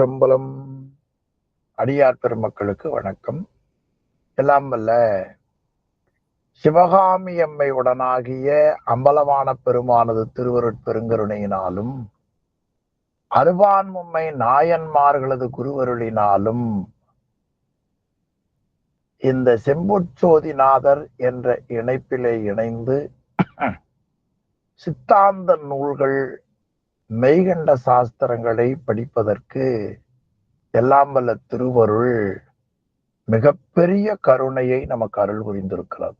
சம்பளம் அடியார் பெருமக்களுக்கு வணக்கம். எல்லாம் வல்ல சிவகாமி அம்மை உடனாகிய அம்பலமான பெருமானது திருவருட்பெருங்கருணையினாலும் அருவான்மும்மை நாயன்மார்களது குருவருளினாலும் இந்த செம்புச்சோதிநாதர் என்ற இணைப்பிலே இணைந்து சித்தாந்த நூல்கள் மெய்கண்ட சாஸ்திரங்களை படிப்பதற்கு எல்லாம் வல்ல திருவருள் மிகப்பெரிய கருணையை நமக்கு அருள் புரிந்திருக்கிறது.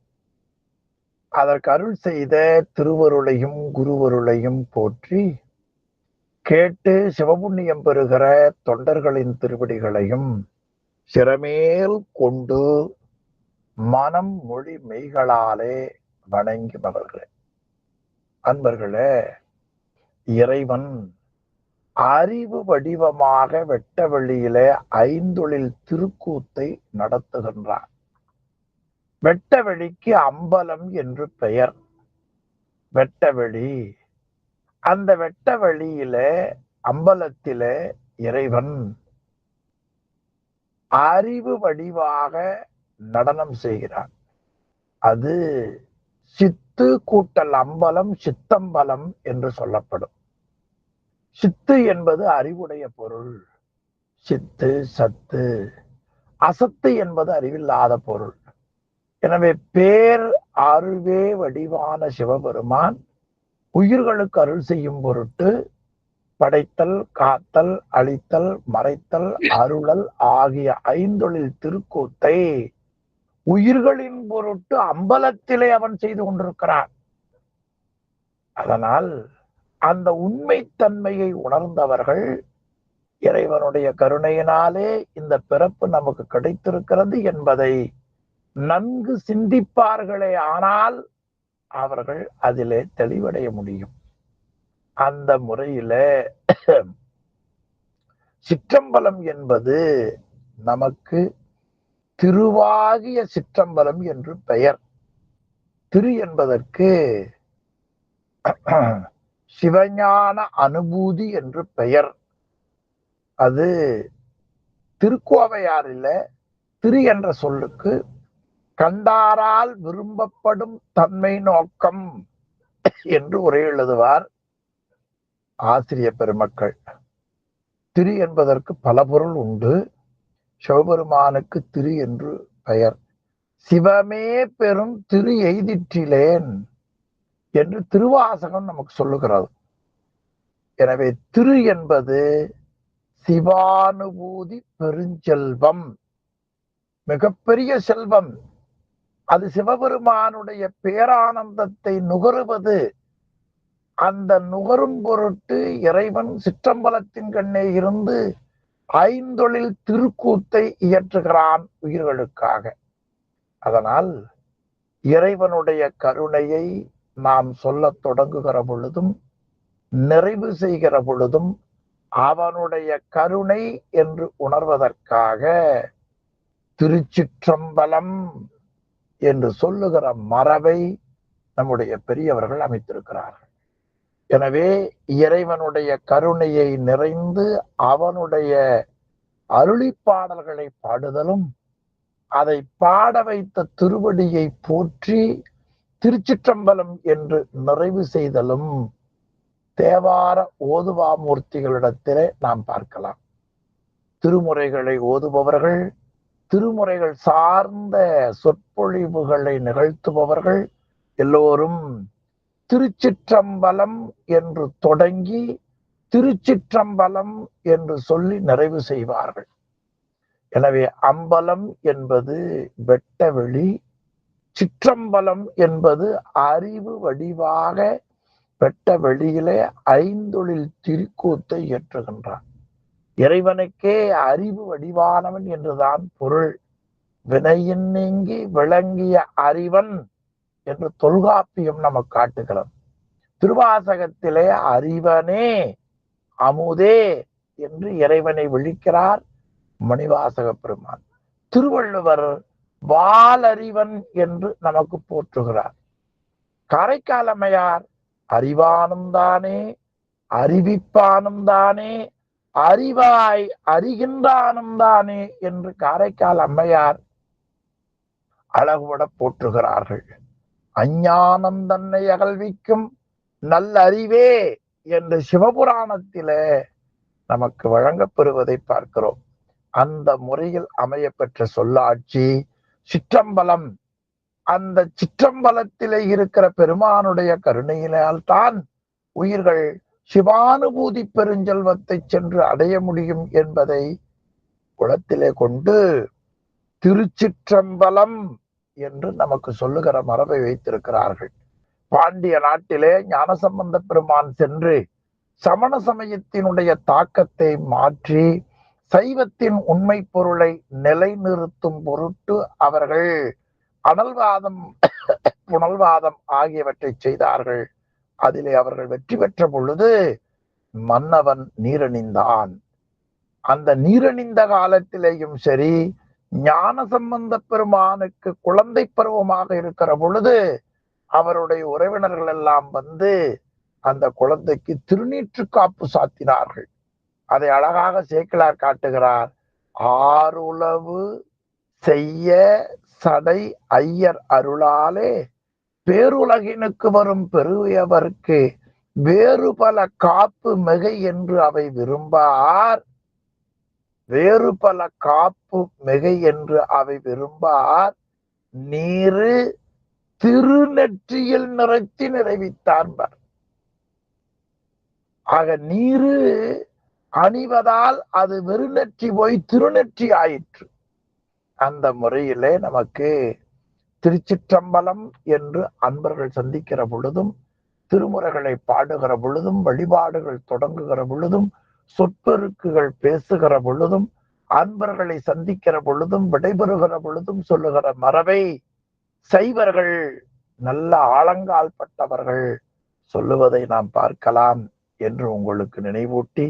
அதற்கு அருள் செய்த திருவருளையும் குருவருளையும் போற்றி கேட்டு சிவபுண்ணியம் பெறுகிற தொண்டர்களின் திருவடிகளையும் சிறமேல் கொண்டு மனம் மொழி மெய்களாலே வணங்கி மகள்களே அன்பர்களே இறைவன் அறிவு வடிவமாக வெட்ட வெளியிலே ஐந்தொழில் திருக்கூத்தை நடத்துகின்றான். வெட்ட வெளிக்கு அம்பலம் என்று பெயர். வெட்டவெளி அந்த வெட்ட வெளியிலே அம்பலத்திலே இறைவன் அறிவு வடிவாக நடனம் செய்கிறான். அது சித்து கூட்டல் அம்பலம் சித்தம்பலம் என்று சொல்லப்படும். சித்து என்பது அறிவுடைய பொருள். சித்து சத்து. அசத்து என்பது அறிவில்லாத பொருள். எனவே பேர் அருவே வடிவான சிவபெருமான் உயிர்களுக்கு அருள் செய்யும் பொருட்டு படைத்தல் காத்தல் அழித்தல் மறைத்தல் அருளல் ஆகிய ஐந்தொழில் திருக்கூத்தை உயிர்களின் பொருட்டு அம்பலத்திலே அவன் செய்து கொண்டிருக்கிறான். அதனால் அந்த உண்மைத்தன்மையை உணர்ந்தவர்கள் இறைவனுடைய கருணையினாலே இந்த பிறப்பு நமக்கு கிடைத்திருக்கிறது என்பதை நன்கு சிந்திப்பார்களே ஆனால் அவர்கள் அதிலே தெளிவடைய முடியும். அந்த முறையில சிற்றம்பலம் என்பது நமக்கு திருவாகிய சிற்றம்பலம் என்று பெயர். திரு என்பதற்கு சிவஞான அனுபூதி என்று பெயர். அது திருக்கோவையாறில் திரு என்ற சொல்லுக்கு கண்டாரால் விரும்பப்படும் தன்மை நோக்கம் என்று உரை எழுதுவார் ஆசிரிய பெருமக்கள். திரு என்பதற்கு பல பொருள் உண்டு. சிவபெருமானுக்கு திரு என்று பெயர். சிவமே பெரும் திரு எய்திற்றிலேன் என்று திருவாசகம் நமக்கு சொல்லுகிறது. எனவே திரு என்பது சிவானுபூதி பெருஞ்செல்வம். மிகப்பெரிய செல்வம். அது சிவபெருமானுடைய பேரானந்தத்தை நுகருவது. அந்த நுகரும் பொருட்டு இறைவன் சிற்றம்பலத்தின் கண்ணே இருந்து ஐந்தொழில் திருக்கூத்தை இயற்றுகிறான் உயிர்களுக்காக. அதனால் இறைவனுடைய கருணையை நாம் சொல்லத் தொடங்குகிற பொழுதும் நிறைவு செய்கிற பொழுதும் அவனுடைய கருணை என்று உணர்வதற்காக திருச்சிற்றம்பலம் என்று சொல்லுகிற மரபை நம்முடைய பெரியவர்கள் அமைத்திருக்கிறார்கள். எனவே இறைவனுடைய கருணையை நிறைந்து அவனுடைய அருளிப்பாடல்களை பாடுதலும் அதை பாட வைத்த திருவடியை போற்றி திருச்சிற்றம்பலம் என்று நிறைவு செய்தலும் தேவார ஓதுவாமூர்த்திகளிடத்திலே நாம் பார்க்கலாம். திருமுறைகளை ஓதுபவர்கள் திருமுறைகள் சார்ந்த சொற்பொழிவுகளை நிகழ்த்துபவர்கள் எல்லோரும் திருச்சிற்றம்பலம் என்று தொடங்கி திருச்சிற்றம்பலம் என்று சொல்லி நிறைவு செய்வார்கள். எனவே அம்பலம் என்பது வெட்டவெளி சிற்றம்பலம் என்பது அறிவு வடிவாக வெட்ட வெளியிலே ஐந்தொழில் திருக்கூத்தை ஏற்றுகின்றான் இறைவனுக்கே அறிவு வடிவானவன் என்றுதான் பொருள். வினையின் நீங்கி விளங்கிய அறிவன் என்று தொல்காப்பியம் நமக்கு காட்டுகிறது. திருவாசகத்திலே அறிவனே அமுதே என்று இறைவனை விழிக்கிறார் மணிவாசக பெருமான். திருவள்ளுவர் வாலறிவன் என்று நமக்கு போற்றுகிறார். காரைக்காலமையார் அறிவானும் தானே அறிவிப்பானும் தானே அறிவாய் அறிகின்றானும் தானே என்று காரைக்கால் அம்மையார் அழகுபட போற்றுகிறார்கள். அஞ்ஞானம் தன்னை அகழ்விக்கும் நல்ல அறிவே என்று சிவபுராணத்திலே நமக்கு வழங்கப்பெறுவதை பார்க்கிறோம். அந்த முறையில் அமைய பெற்ற சொல்லாட்சி சிற்றம்பலம். அந்த சிற்றம்பலத்திலே இருக்கிற பெருமானுடைய கருணையினால் தான் உயிர்கள் சிவானுபூதி பெருஞ்செல்வத்தை சென்று அடைய முடியும் என்பதை குளத்திலே கொண்டு திருச்சிற்றம்பலம் என்று நமக்கு சொல்லுகிற மரபை வைத்திருக்கிறார்கள். பாண்டிய நாட்டிலே ஞானசம்பந்த பெருமான் சென்று சமண சமயத்தினுடைய தாக்கத்தை மாற்றி சைவத்தின் உண்மை பொருளை நிலைநிறுத்தும் பொருட்டு அவர்கள் அனல்வாதம் புனல்வாதம் ஆகியவற்றை செய்தார்கள். அதிலே அவர்கள் வெற்றி பெற்ற பொழுது மன்னவன் நீரணிந்தான். அந்த நீரணிந்த காலத்திலேயும் சரி ஞான சம்பந்த பெருமானுக்கு குழந்தை பருவமாக இருக்கிற பொழுது அவருடைய உறவினர்கள் எல்லாம் வந்து அந்த குழந்தைக்கு திருநீற்று காப்பு சாத்தினார்கள். அதை அழகாக சேக்கிலார் காட்டுகிறார். ஆறுளவு செய்ய சடை ஐயர் அருளாலே பேருலகினுக்கு வரும் பெருவியவர்க்கு வேறு பல காப்பு மிகை என்று அவை விரும்பார். வேறு பல காப்பு மிகை என்று அவை விரும்பார். நீரு திருநெற்றியில் நிறைத்தி நிறைவித்தார்பர் ஆக நீரு அணிவதால் அது வெறுநெற்றி போய் திருநெற்றி ஆயிற்று. அந்த முறையிலே நமக்கு திருச்சிற்றம்பலம் என்று அன்பர்கள் சந்திக்கிற பொழுதும் திருமுறைகளை பாடுகிற பொழுதும் வழிபாடுகள் தொடங்குகிற பொழுதும் சொற்பெருக்குகள் பேசுகிற பொழுதும் அன்பர்களை சந்திக்கிற பொழுதும் விடைபெறுகிற பொழுதும் சொல்லுகிற மரபை செய்வர்கள் நல்ல ஆழங்கால் பட்டவர்கள் சொல்லுவதை நாம் பார்க்கலாம் என்று உங்களுக்கு நினைவூட்டி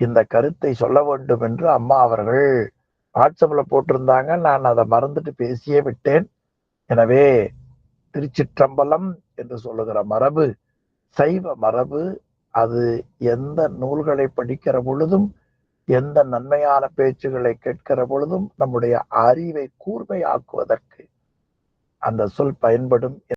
இந்த கருத்தை சொல்ல வேண்டும் என்று அம்மா அவர்கள் வாட்ஸ்அப்ல போட்டிருந்தாங்க. நான் அதை மறந்துட்டு பேசியே விட்டேன். எனவே திருச்சிற்றம்பலம் என்று சொல்லுகிற மரபு சைவ மரபு அது எந்த நூல்களை படிக்கிற பொழுதும் எந்த நன்மையான பேச்சுகளை கேட்கிற பொழுதும் நம்முடைய அறிவை கூர்மையாக்குவதற்கு அந்த சொல் பயன்படும்